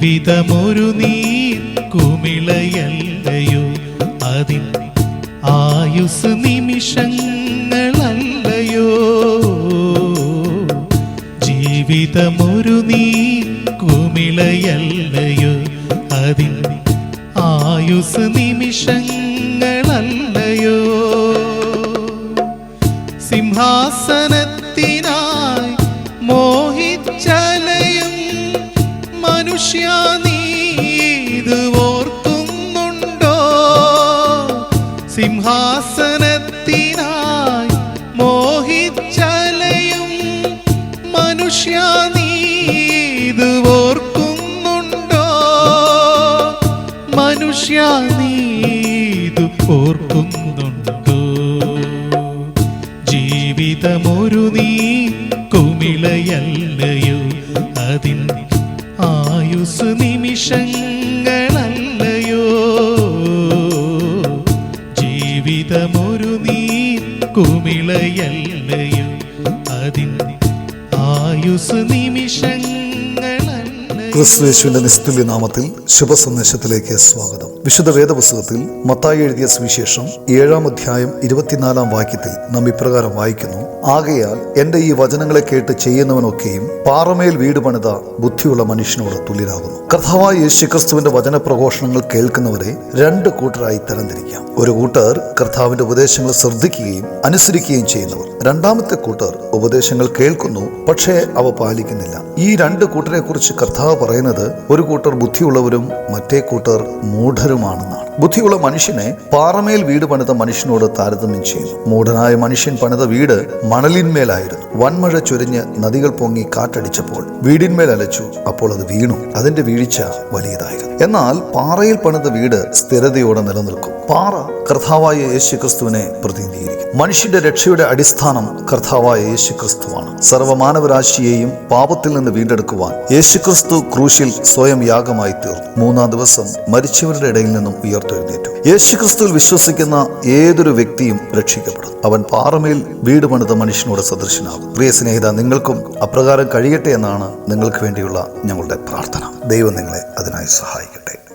ജീവിതമൊരു നീർ കുമിളയല്ലയോ? അതിൻ ആയുസ് നിമിഷങ്ങളല്ലയോ? ജീവിതമൊരു നീർ കുമിളയല്ലയോ? അതിൻ ആയുസ് നിമിഷങ്ങളല്ലയോ? സിംഹാസനത്തിനായി മോഹിച്ചലയും മനുഷ്യ നീത് ഓർക്കുന്നുണ്ടോ? സിംഹാസനത്തിനായി മനുഷ്യ നീത് ഓർക്കുന്നുണ്ടോ? മനുഷ്യ നീത് ഓർക്കുന്നുണ്ടോ? ജീവിതമൊരു നീ കുമിളയല്ലയോ? അതിൻ ആയുസ് നിമിഷങ്ങളല്ലയോ? ജീവിതമൊരു നീ കുമിളയല്ലയോ അതിൻ ആയുസ് നിമിഷങ്ങളല്ലയോ ക്രിസ്തുയേശുവിന്റെ നിസ്തുല്യ നാമത്തിൽ ശുഭസന്ദേശത്തിലേക്ക് സ്വാഗതം. വിശുദ്ധ വേദപുസ്തകത്തിൽ മത്തായി എഴുതിയ സുവിശേഷം ഏഴാം അധ്യായം ഇരുപത്തിനാലാം വാക്യത്തിൽ നാം ഇപ്രകാരം വായിക്കുന്നു. ആകയാൽ എന്റെ ഈ വചനങ്ങളെ കേട്ട് ചെയ്യുന്നവനൊക്കെയും പാറമേൽ വീട് പണിത ബുദ്ധിയുള്ള മനുഷ്യനോട് തുല്യരാകുന്നു. കർത്താവായ യേശു ക്രിസ്തുവിന്റെ വചനപ്രഘോഷണങ്ങൾ കേൾക്കുന്നവരെ രണ്ട് കൂട്ടരായി തരംതിരിക്കാം. ഒരു കൂട്ടർ കർത്താവിന്റെ ഉപദേശങ്ങൾ ശ്രദ്ധിക്കുകയും അനുസരിക്കുകയും ചെയ്യുന്നവർ. രണ്ടാമത്തെ കൂട്ടർ ഉപദേശങ്ങൾ കേൾക്കുന്നു പക്ഷേ അവ പാലിക്കുന്നില്ല. ഈ രണ്ട് കൂട്ടരെ കുറിച്ച് കർത്താവ് പറയുന്നത് ഒരു കൂട്ടർ ബുദ്ധിയുള്ളവരും മറ്റേ കൂട്ടർ മൂഢരുമാണെന്നാണ്. ബുദ്ധിയുള്ള മനുഷ്യനെ പാറമേൽ വീട് പണിത മനുഷ്യനോട് താരതമ്യം ചെയ്യുന്നു. മൂഢനായ മനുഷ്യൻ പണിത വീട് മണലിന്മേലായിരുന്നു. വൻമഴ ചൊരിഞ്ഞ് നദികൾ പൊങ്ങി കാറ്റടിച്ചപ്പോൾ വീടിന്മേൽ അലച്ചു അപ്പോൾ അത് വീണു. അതിന്റെ വീഴ്ച വലിയതായിരുന്നു. എന്നാൽ പാറയിൽ പണിത വീട് സ്ഥിരതയോടെ നിലനിൽക്കും. പാറ കർത്താവായ യേശു ക്രിസ്തുവിനെ പ്രതിനിധീകരിക്കും മനുഷ്യന്റെ രക്ഷയുടെ അടിസ്ഥാനം കർത്താവായ യേശു ക്രിസ്തുവാണ് സർവമാനവരാശിയെയും പാപത്തിൽ നിന്ന് വീണ്ടെടുക്കുവാൻ യേശുക്രിസ്തു ക്രൂശിൽ സ്വയം യാഗമായി തീർന്നു. മൂന്നാം ദിവസം മരിച്ചവരുടെ ഇടയിൽ നിന്നും ഉയർത്തെഴുന്നേറ്റു. യേശുക്രിസ്തുവിൽ വിശ്വസിക്കുന്ന ഏതൊരു വ്യക്തിയും രക്ഷിക്കപ്പെടും അവൻ പാറമേൽ വീട് പണിത മനുഷ്യനോട് സദൃശനാകും പ്രിയ സ്നേഹിത നിങ്ങൾക്കും അപ്രകാരം കഴിയട്ടെ എന്നാണ് നിങ്ങൾക്ക് വേണ്ടിയുള്ള ഞങ്ങളുടെ പ്രാർത്ഥന. ദൈവം നിങ്ങളെ അതിനായി സഹായിക്കട്ടെ.